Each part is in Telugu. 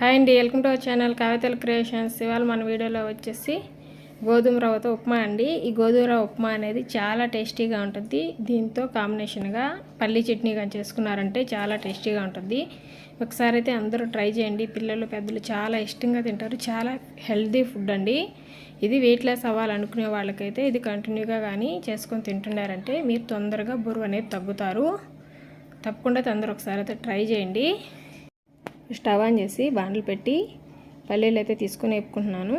హాయ్ అండి వెల్కమ్ టు అవర్ ఛానల్ కవితల క్రియేషన్స్. ఇవాళ మన వీడియోలో వచ్చేసి గోధుమ రవ్వతో ఉప్మా అండి. ఈ గోధుమ రవ్వ ఉప్మా అనేది చాలా టేస్టీగా ఉంటుంది. దీంతో కాంబినేషన్గా పల్లీ చట్నీ కానీ చేసుకున్నారంటే చాలా టేస్టీగా ఉంటుంది. ఒకసారి అయితే అందరూ ట్రై చేయండి. పిల్లలు పెద్దలు చాలా ఇష్టంగా తింటారు. చాలా హెల్తీ ఫుడ్ అండి. ఇది వెయిట్ లాస్ అవ్వాలనుకునే వాళ్ళకైతే ఇది కంటిన్యూగా కానీ చేసుకొని తింటున్నారంటే మీరు తొందరగా బరువు అనేది తగ్గుతారు. తప్పకుండా తొందర ఒకసారి అయితే ట్రై చేయండి. స్టవ్ ఆన్ చేసి బాండ్లు పెట్టి పల్లీలు అయితే తీసుకొని వేపుకుంటున్నాను.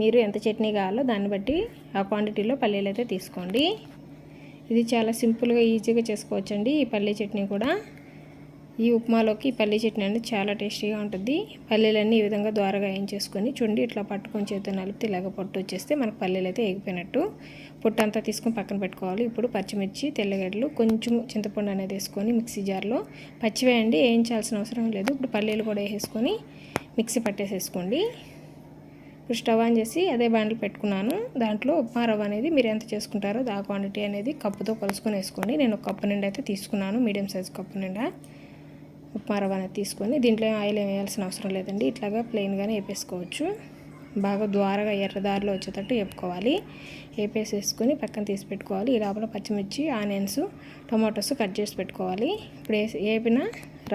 మీరు ఎంత చట్నీ కావాలో దాన్ని బట్టి ఆ క్వాంటిటీలో పల్లీలు అయితే తీసుకోండి. ఇది చాలా సింపుల్గా ఈజీగా చేసుకోవచ్చండి ఈ పల్లీ చట్నీ కూడా. ఈ ఉప్మాలోకి పల్లీ చట్నీ అనేది చాలా టేస్టీగా ఉంటుంది. పల్లీలన్నీ ఈ విధంగా ద్వారగా వేయించేసుకొని చూడండి ఇట్లా పట్టుకొని చేతితో నలిపితే ఇలాగ పొట్టు వచ్చేస్తే మనకు పల్లీలు అయితే ఎగిపోయినట్టు పొట్టు అంతా తీసుకొని పక్కన పెట్టుకోవాలి. ఇప్పుడు పచ్చిమిర్చి తెల్లగడ్డలు కొంచెం చింతపండు అనేది వేసుకొని మిక్సీ జార్లో పచ్చివేయండి వేయించాల్సిన అవసరం లేదు. ఇప్పుడు పల్లీలు కూడా వేసుకొని మిక్సీ పట్టేసేసుకోండి. ఇప్పుడు స్టవ్ ఆన్ చేసి అదే బాండ్లు పెట్టుకున్నాను. దాంట్లో ఉప్మా రవ్వ అనేది మీరు ఎంత చేసుకుంటారో ఆ క్వాంటిటీ అనేది కప్పుతో కలుసుకొని వేసుకోండి. నేను ఒక కప్పు నిండా అయితే తీసుకున్నాను మీడియం సైజ్ కప్పు నిండా. ఉప్మా రవ్వ అనేది తీసుకొని దీంట్లో ఆయిల్ ఏం వేయాల్సిన అవసరం లేదండి. ఇట్లాగా ప్లెయిన్గానే వేపేసుకోవచ్చు. బాగా ద్వారగా ఎర్రదారిలో వచ్చేటట్టు వేపుకోవాలి. వేపేసేసుకొని పక్కన తీసి పెట్టుకోవాలి. ఈ లోపల పచ్చిమిర్చి ఆనియన్స్ టమాటోస్ కట్ చేసి పెట్టుకోవాలి. ఇప్పుడు వేపిన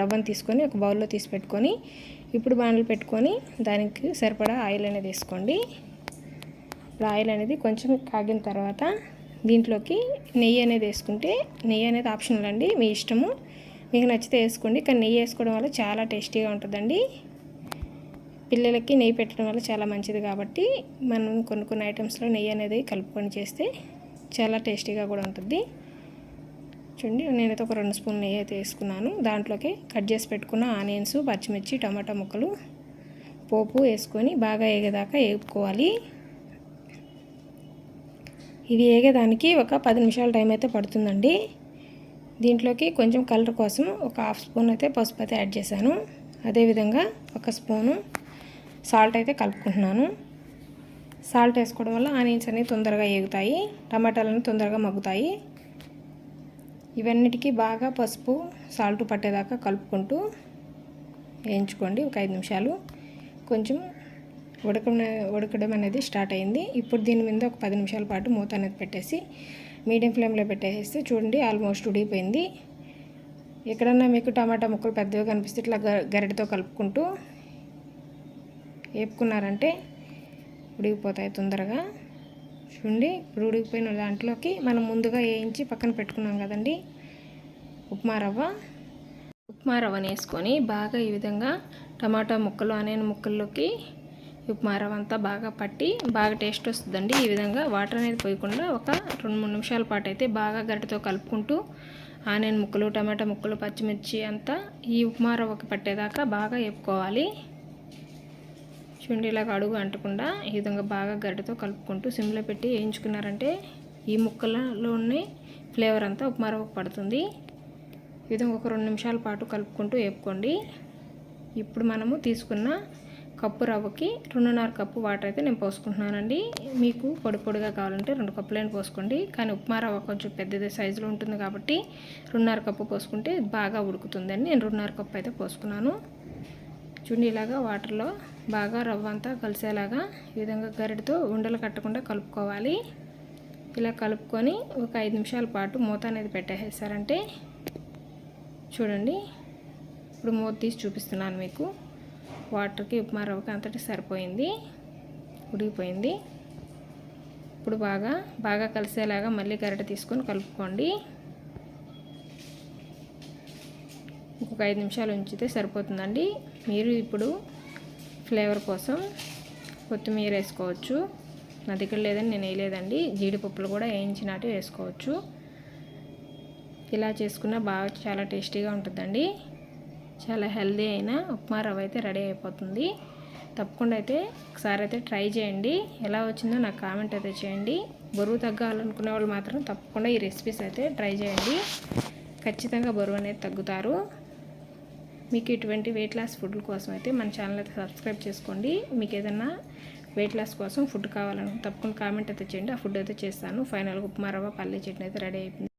రవ్వను తీసుకొని ఒక బౌల్లో తీసి పెట్టుకొని ఇప్పుడు బాండ్లు పెట్టుకొని దానికి సరిపడా ఆయిల్ అనేది వేసుకోండి. ఇప్పుడు ఆయిల్ అనేది కొంచెం కాగిన తర్వాత దీంట్లోకి నెయ్యి అనేది వేసుకుంటే నెయ్యి అనేది ఆప్షనల్ అండి. మీ ఇష్టము. మీకు నచ్చితే వేసుకోండి. కానీ నెయ్యి వేసుకోవడం వల్ల చాలా టేస్టీగా ఉంటుందండి. పిల్లలకి నెయ్యి పెట్టడం వల్ల చాలా మంచిది కాబట్టి మనం కొన్ని కొన్ని ఐటమ్స్లో నెయ్యి అనేది కలుపుకొని చేస్తే చాలా టేస్టీగా కూడా ఉంటుంది. చూడండి నేనైతే ఒక రెండు స్పూన్ నెయ్యి అయితే వేసుకున్నాను. దాంట్లోకి కట్ చేసి పెట్టుకున్న ఆనియన్స్ పచ్చిమిర్చి టమాటా ముక్కలు పోపు వేసుకొని బాగా వేగేదాకా వేపుకోవాలి ఇది వేగేదానికి ఒక పది నిమిషాల టైం అయితే పడుతుందండి. దీంట్లోకి కొంచెం కలర్ కోసం ఒక హాఫ్ స్పూన్ అయితే పసుపు అయితే యాడ్ చేశాను. అదేవిధంగా ఒక స్పూను సాల్ట్ అయితే కలుపుకుంటున్నాను. సాల్ట్ వేసుకోవడం వల్ల ఆనియన్స్ అనేవి తొందరగా ఎగుతాయి టమాటాలను తొందరగా మగ్గుతాయి. ఇవన్నిటికీ బాగా పసుపు సాల్ట్ పట్టేదాకా కలుపుకుంటూ వేయించుకోండి ఒక ఐదు నిమిషాలు. కొంచెం ఉడకడం ఉడకడం అనేది స్టార్ట్ అయింది. ఇప్పుడు దీని మీద ఒక పది నిమిషాల పాటు మూత అనేది పెట్టేసి మీడియం ఫ్లేమ్లో పెట్టేస్తే చూడండి ఆల్మోస్ట్ ఉడిగిపోయింది ఎక్కడన్నా మీకు టమాటా ముక్కలు పెద్దగా కనిపిస్తే ఇట్లా గరిటతో కలుపుకుంటూ వేపుకున్నారంటే ఉడిగిపోతాయి తొందరగా. చూడండి ఇప్పుడు ఉడికిపోయిన దాంట్లోకి మనం ముందుగా వేయించి పక్కన పెట్టుకున్నాం కదండి ఉప్మా రవ్వ. ఉప్మా రవ్వని వేసుకొని బాగా ఈ విధంగా టమాటా ముక్కలు అనే ముక్కల్లోకి ఉప్మా రవ్వ అంతా బాగా పట్టి బాగా టేస్ట్ వస్తుందండి. ఈ విధంగా వాటర్ అనేది పోయకుండా ఒక రెండు మూడు నిమిషాల పాటు అయితే బాగా గరిటతో కలుపుకుంటూ ఆనియన్ ముక్కలు టమాటా ముక్కలు పచ్చిమిర్చి అంతా ఈ ఉప్మా రవ్వకి పట్టేదాకా బాగా వేపుకోవాలి. చూడండి ఇలాగ అడుగు అంటకుండా ఈ విధంగా బాగా గరిటతో కలుపుకుంటూ సిమ్లో పెట్టి వేయించుకున్నారంటే ఈ ముక్కలలోనే ఫ్లేవర్ అంతా ఉప్మా రవ్వకు పడుతుంది. ఈ విధంగా ఒక రెండు నిమిషాల పాటు కలుపుకుంటూ వేపుకోండి. ఇప్పుడు మనము తీసుకున్న కప్పు రవ్వకి రెండున్నర కప్పు వాటర్ అయితే నేను పోసుకుంటున్నానండి. మీకు పొడి పొడిగా కావాలంటే రెండు కప్పులైనా పోసుకోండి. కానీ ఉప్మా రవ్వ కొంచెం పెద్దది సైజులో ఉంటుంది కాబట్టి రెండున్నర కప్పు పోసుకుంటే బాగా ఉడుకుతుందని నేను రెండున్నర కప్పు అయితే పోసుకున్నాను. చూడండి ఇలాగా వాటర్లో బాగా రవ్వ అంతా కలిసేలాగా ఈ విధంగా గరిటతో ఉండలు కట్టకుండా కలుపుకోవాలి. ఇలా కలుపుకొని ఒక ఐదు నిమిషాల పాటు మూత అనేది పెట్టేసారంటే చూడండి. ఇప్పుడు మూత తీసి చూపిస్తున్నాను మీకు. వాటర్కి ఉప్మా రవ్వకి అంతటి సరిపోయింది. ఉడికిపోయింది. ఇప్పుడు బాగా బాగా కలిసేలాగా మళ్ళీ గరిట తీసుకొని కలుపుకోండి. ఇంకొక ఐదు నిమిషాలు ఉంచితే సరిపోతుందండి. మీరు ఇప్పుడు ఫ్లేవర్ కోసం కొత్తిమీర వేసుకోవచ్చు. నా దగ్గర లేదని నేను వేయలేదండి. జీడిపప్పులు కూడా వేయించినట్టు వేసుకోవచ్చు. ఇలా చేసుకున్న బాగా చాలా టేస్టీగా ఉంటుందండి. చాలా హెల్దీ అయిన ఉప్మా రవ్వ అయితే రెడీ అయిపోతుంది. తప్పకుండా అయితే ఒకసారి అయితే ట్రై చేయండి. ఎలా వచ్చిందో నాకు కామెంట్ అయితే చేయండి. బరువు తగ్గాలనుకునే వాళ్ళు మాత్రం తప్పకుండా ఈ రెసిపీస్ అయితే ట్రై చేయండి. ఖచ్చితంగా బరువు అనేది తగ్గుతారు. మీకు ఇటువంటి వెయిట్ లాస్ ఫుడ్ కోసం అయితే మన ఛానల్ అయితే సబ్స్క్రైబ్ చేసుకోండి. మీకు ఏదన్నా వెయిట్ లాస్ కోసం ఫుడ్ కావాలనుకుంటే తప్పకుండా కామెంట్ అయితే చేయండి. ఆ ఫుడ్ అయితే చేస్తాను. ఫైనల్గా ఉప్మా రవ్వ పల్లె చట్నీ అయితే రెడీ అయిపోయింది.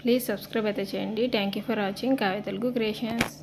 ప్లీజ్ సబ్స్క్రైబ్ అయితే చేయండి. Thank for watching Kavya Telugu creations